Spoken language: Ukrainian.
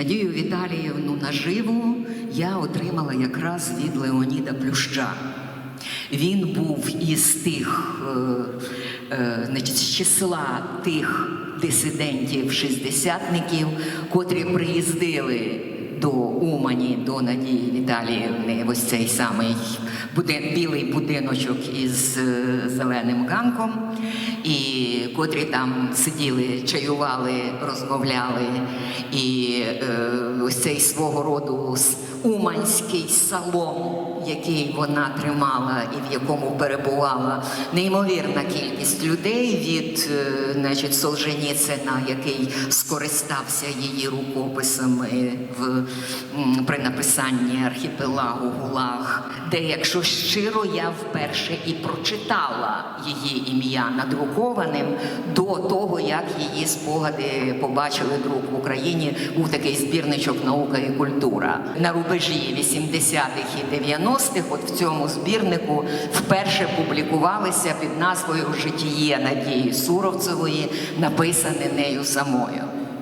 Надію Віталіївну наживу я отримала якраз від Леоніда Плюща. Він був із тих, е, е, значить, з числа тих дисидентів, шістдесятників, котрі приїздили до Умані, до Надії Віталіївни, ось цей самий буде, білий будиночок із е, зеленим ганком, і котрі там сиділи, чаювали, розмовляли. І е, ось цей свого роду уманський салон, який вона тримала і в якому перебувала неймовірна кількість людей від е, значить, Солженіцина, який скористався її рукописами в, при написанні архіпелагу Гулаг, де, якщо щиро, я вперше і прочитала її ім'я надрукованим до того, як її спогади побачили друк в Україні. Був такий збірничок наука і культура на рубежі 80-х і 90-х. От в цьому збірнику вперше публікувалися під назвою Житіє Надії Суровцевої, написане нею самою.